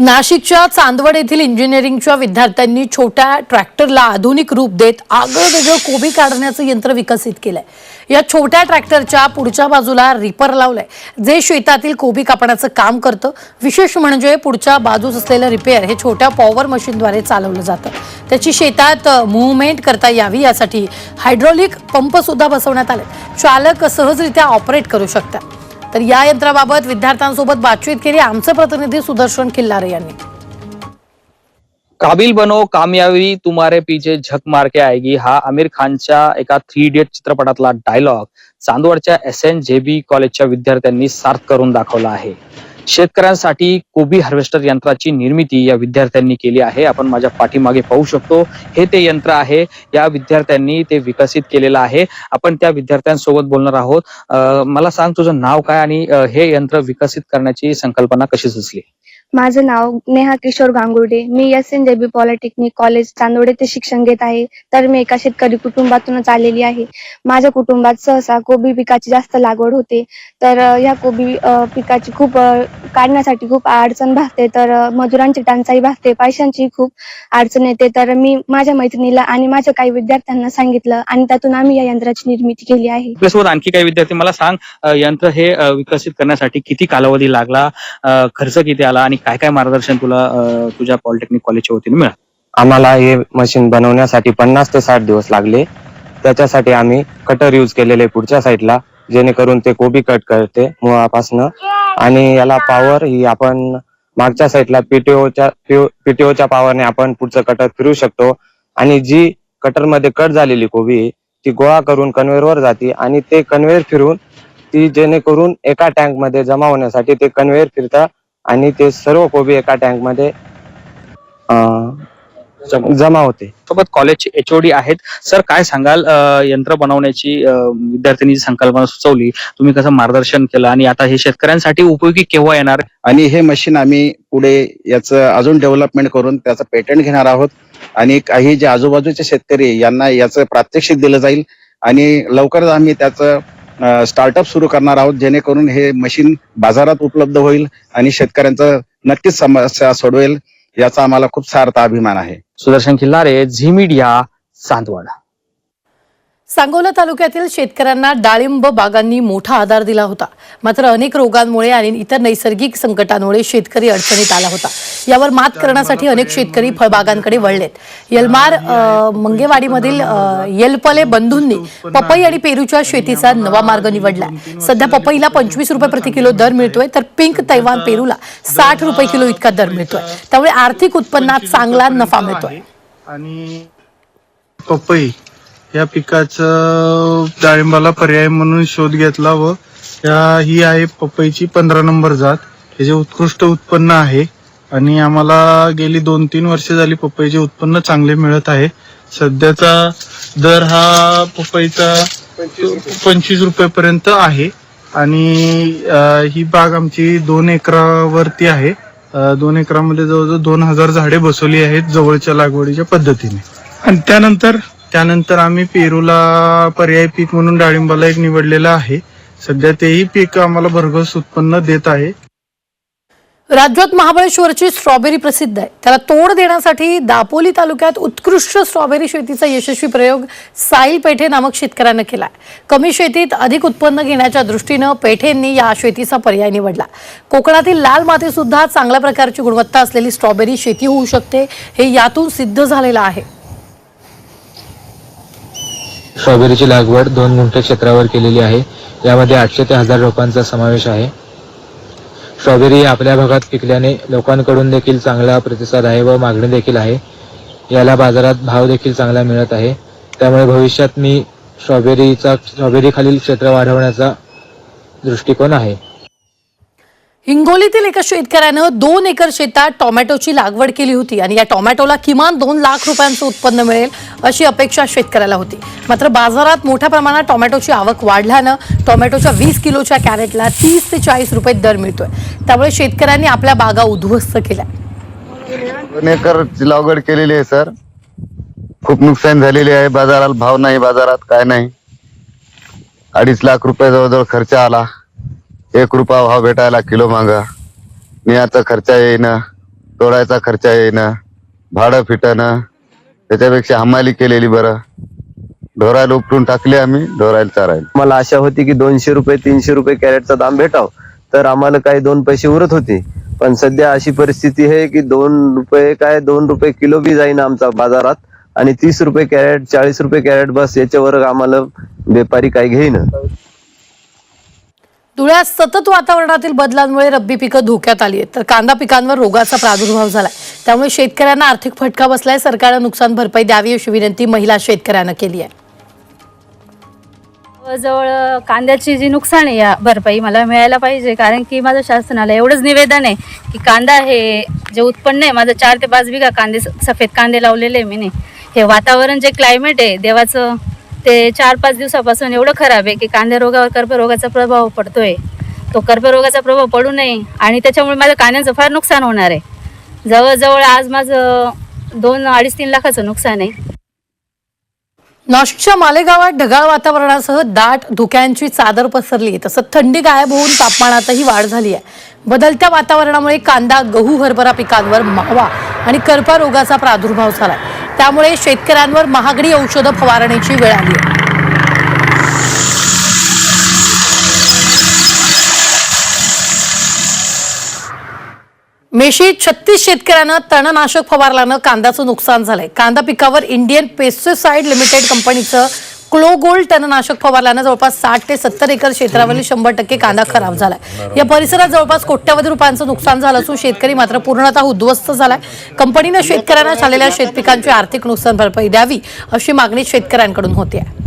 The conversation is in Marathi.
नाशिकच्या चांदवड येथील इंजिनिअरिंगच्या विद्यार्थ्यांनी छोट्या ट्रॅक्टरला आधुनिक रूप देत आगळं वेगळं कोबी काढण्याचं यंत्र विकसित केलंय. या छोट्या ट्रॅक्टरच्या पुढच्या बाजूला रिपर लावलंय. जे शेतातील कोबी कापण्याचं काम करतं. विशेष म्हणजे पुढच्या बाजूस असलेलं रिपेअर हे छोट्या पॉवर मशीनद्वारे चालवलं जातं. त्याची शेतात मुवमेंट करता यावी यासाठी हायड्रॉलिक पंपसुद्धा बसवण्यात आले चालक सहजरित्या ऑपरेट करू शकतात. तर या यंत्राबाबत विद्यार्थ्यांसोबत बातचीत केली. आमचे प्रतिनिधी सुदर्शन खिल्लारे यांनी. काबिल बनो कामयाबी तुम्हारे पीछे झक मार के आएगी. हा आमिर खानच्या एका थ्री इडियट चित्रपटातला डायलॉग चांदवडच्या एस एन जे बी कॉलेजच्या विद्यार्थ्यांनी सार्थ करून दाखवला आहे. शेतकऱ्यांसाठी कोबी हार्वेस्टर यंत्राची निर्मिती या विद्यार्थ्यांनी केली आहे. आपण माझ्या पाठीमागे पाहू शकतो हे ते यंत्र आहे. या विद्यार्थ्यांनी ते विकसित केलेलं आहे. आपण त्या विद्यार्थ्यांसोबत बोलणार आहोत. मला सांग तुझं नाव काय आणि हे यंत्र विकसित करण्याची संकल्पना कशी सुचली? माझं नाव नेहा किशोर गांगुर्डे. मी S N JB polytechnic college Chandwad येथे शिक्षण घेत आहे. तर मी एका शेतकरी कुटुंबातूनच आलेली आहे. माझ्या कुटुंबात सहसा कोबी पिकाची जास्त लागवड होते. तर ह्या या कोबी पिकाची खूप काढण्यासाठी खूप अडचण भासते. तर मजुरांची टंचाई भासते. पैशांची खूप अडचण येते. तर मी माझ्या मैत्रिणीला आणि माझ्या काही विद्यार्थ्यांना सांगितलं आणि त्यातून आम्ही या यंत्राची निर्मिती केली आहे. आपल्यासोबत आणखी काही विद्यार्थी मला सांग यंत्र हे विकसित करण्यासाठी किती कालावधी लागला खर्च किती आला आणि काय काय मार्गदर्शन तुला अ, तुझ्या पॉलिटेक्निक कॉलेजच्या वतीने मिळालं? आम्हाला हे मशीन बनवण्यासाठी पन्नास ते साठ दिवस लागले. त्याच्यासाठी आम्ही कटर यूज केलेले पुढच्या साईडला जेणेकरून ते कोबी कट करते मुळापासनं. आणि याला पॉवर ही आपण मागच्या साईडला पीटीओच्या पीटीओच्या पॉवरने आपण पुढचं कटर फिरू शकतो. आणि जी कटरमध्ये कट झालेली कोबी आहे, ती गोळा करून कन्व्हेअरवर जाते आणि ते कन्व्हेअर फिरून ती जेणेकरून एका टँकमध्ये जमा होण्यासाठी ते कन्व्हेअर फिरता आणि ते सर्व कोबी एका टँकमध्ये अं, जमा होते. सोबत कॉलेजचे एचओडी आहेत. सर काय सांगाल अ, यंत्र बनवण्याची अ, विद्यार्थ्यांनी जी संकल्पना सुचवली? तुम्ही कसं मार्गदर्शन केलं? आणि आता हे शेतकऱ्यांसाठी उपयोगी केव्हा येणार? आणि हे मशीन आम्ही पुढे याचं अजून डेव्हलपमेंट करून त्याचं पेटंट घेणार आहोत. आणि काही जे आजूबाजूचे शेतकरी आहे, यांना याचं प्रात्यक्षिक दिलं जाईल. आणि लवकरच आम्ही त्याचं स्टार्टअप सुरू करणार आहोत जेणेकरून हे मशीन बाजारात उपलब्ध होईल आणि शेतकऱ्यांचा नक्कीच समस्या सोडवेल याचा आम्हाला खूप सार्थ अभिमान आहे. Sudarshan Khillare Zee media Chandwad. Sangola तालुक्यातील शेतकऱ्यांना डाळिंब बागांनी मोठा आधार दिला होता. मात्र अनेक रोगांमुळे आणि इतर नैसर्गिक संकटांमुळे शेतकरी अडचणीत आला होता. यावर मात करण्यासाठी अनेक शेतकरी फळबागांकडे वळलेत. यलमार मंगेवाडीमधील येलपले बंधूंनी पपई आणि पेरूच्या शेतीचा नवा मार्ग निवडलाय. सध्या पपईला पंचवीस रुपये प्रति किलो दर मिळतोय तर पिंक तैवान पेरूला साठ रुपये किलो इतका दर मिळतोय. त्यामुळे आर्थिक उत्पन्नात चांगला नफा मिळतोय. आणि पपई या पिकाचं डाळिंबाला पर्याय म्हणून शोध घेतला व या ही आहे पपईची पंधरा नंबर जात. ह्याचे उत्कृष्ट उत्पन्न आहे आणि आम्हाला गेली दोन तीन वर्षे झाली पपईचे उत्पन्न चांगले मिळत आहे. सध्याचा दर हा पपईचा पंचवीस रुपयापर्यंत आहे आणि ही बाग आमची दोन एकरावरती आहे. दोन एकरामध्ये जवळजवळ दोन हजार झाडे बसवली आहेत जवळच्या लागवडीच्या पद्धतीने. आणि त्यानंतर त्यानंतर आम्ही पेरूला पर्याय पीक म्हणून डाळिंबाला एक निवडलेलं आहे. सध्या तेही पीक आम्हाला भरघोस उत्पन्न देत आहे. राज्यात महाबळेश्वरची स्ट्रॉबेरी प्रसिद्ध आहे. त्याला तोड देण्यासाठी दापोली तालुक्यात उत्कृष्ट स्ट्रॉबेरी शेतीचा यशस्वी प्रयोग साईल पेठे नामक शेतकऱ्यानं केला कमी शेतीत अधिक उत्पन्न घेण्याच्या दृष्टीनं पेठेंनी या शेतीचा पर्याय निवडला. कोकणातील लाल माती सुद्धा चांगल्या प्रकारची गुणवत्ता असलेली स्ट्रॉबेरी शेती होऊ शकते हे यातून सिद्ध झालेलं आहे. स्ट्रॉबेरीची लागवड दोन गुंठे क्षेत्रावर केलेली आहे. यामध्ये आठशे ते हजार रोपांचा समावेश आहे. स्ट्रॉबेरी आपल्या भागात पिकल्याने लोकांकडून देखील चांगला प्रतिसाद आहे व मागणी देखील आहे. याला बाजारात भाव देखील चांगला मिळत आहे. त्यामुळे भविष्यात मी स्ट्रॉबेरीचा स्ट्रॉबेरी खालील क्षेत्र वाढवण्याचा दृष्टिकोन आहे. हिंगोलीतील एका शेतकऱ्यानं दोन एकर शेतात टोमॅटोची लागवड केली होती आणि या टोमॅटोला किमान दोन लाख रुपयांचं उत्पन्न मिळेल अशी अपेक्षा शेतकऱ्याला होती. मात्र बाजारात मोठ्या प्रमाणात टोमॅटोची आवक वाढल्यानं टोमॅटोच्या वीस किलोच्या कॅरेटला तीस ते चाळीस रुपये दर मिळतोय. त्यामुळे शेतकऱ्यांनी आपल्या बागा उद्ध्वस्त केल्या. दोन एकरची लागवड केलेली आहे सर. खूप नुकसान झालेले आहे. बाजाराला भाव नाही बाजारात काय नाही. अडीच लाख रुपये जवळजवळ खर्च आला. एक रुपया भाव भेटायला किलो मागा. नियाचा खर्च येईन तोडायचा खर्च येईना भाडं फिटणं त्याच्यापेक्षा हमाली केलेली बरं. ढोरायला उपटून टाकले आम्ही ढोरायला चारायला. मला आशा होती की दोनशे रुपये तीनशे रुपये कॅरेटचा दाम भेटाव तर आम्हाला काही दोन पैसे उरत होते. पण सध्या अशी परिस्थिती आहे की दोन रुपये काय दोन रुपये किलो बी जाईन आमचा बाजारात आणि तीस रुपये कॅरेट चाळीस रुपये कॅरेट बस याच्यावर आम्हाला व्यापारी काही घेईन. धुळ्यात सतत वातावरणातील बदलांमुळे रब्बी पिकं धोक्यात आली आहेत. तर कांदा पिकांवर रोगाचा प्रादुर्भाव झालाय. त्यामुळे शेतकऱ्यांना आर्थिक फटका बसलाय. सरकारनं नुकसान भरपाई द्यावी अशी विनंती महिला शेतकऱ्यांना केली आहे. जवळ कांद्याची जी नुकसान आहे या भरपाई मला मिळायला पाहिजे. कारण की माझं शासनाला एवढंच निवेदन आहे की कांदा हे जे उत्पन्न आहे माझं चार ते पाच बिघा कांदे सफेद कांदे लावलेले आहे मी हे वातावरण जे क्लायमेट आहे देवाचं ते चार पाच दिवसापासून एवढं खराब आहे की कांद्या रोगावर कर्करोगाचा प्रभाव पडतोय. तो कर्करोगाचा प्रभाव पडू नये आणि त्याच्यामुळे माझ्या कांद्यांचं फार नुकसान होणार आहे. जवळजवळ आज माझं दोन अडीच तीन लाखाचं नुकसान आहे. नाशिकच्या मालेगावात ढगाळ वातावरणासह दाट धुक्यांची चादर पसरली. तसंच थंडी गायब होऊन तापमानातही वाढ झाली आहे. बदलत्या वातावरणामुळे कांदा गहू हरभरा पिकांवर मावा आणि कर्परोगाचा प्रादुर्भाव प्रादुर्भाव झालाय. त्यामुळे शेतकऱ्यांवर महागडी औषधं फवारण्याची वेळ आली आहे. छत्तीस शेतकऱ्यांना तणनाशक फवारल्यानं कांद्याचं नुकसान झालंय. कांदा पिकावर इंडियन पेस्टिसाइड लिमिटेड कंपनीचं क्लोगोल्ड तणनाशक फवारल्यानं जवळपास साठ ते सत्तर एकर क्षेत्रावरील शंभर टक्के कांदा खराब झालाय. या परिसरात जवळपास कोट्यवधी रुपयांचं नुकसान झालं असून शेतकरी मात्र पूर्णतः उद्ध्वस्त झालाय. कंपनीनं शेतकऱ्यांना झालेल्या शेतपिकांची आर्थिक नुकसान भरपाई द्यावी अशी मागणी शेतकऱ्यांकडून होती आहे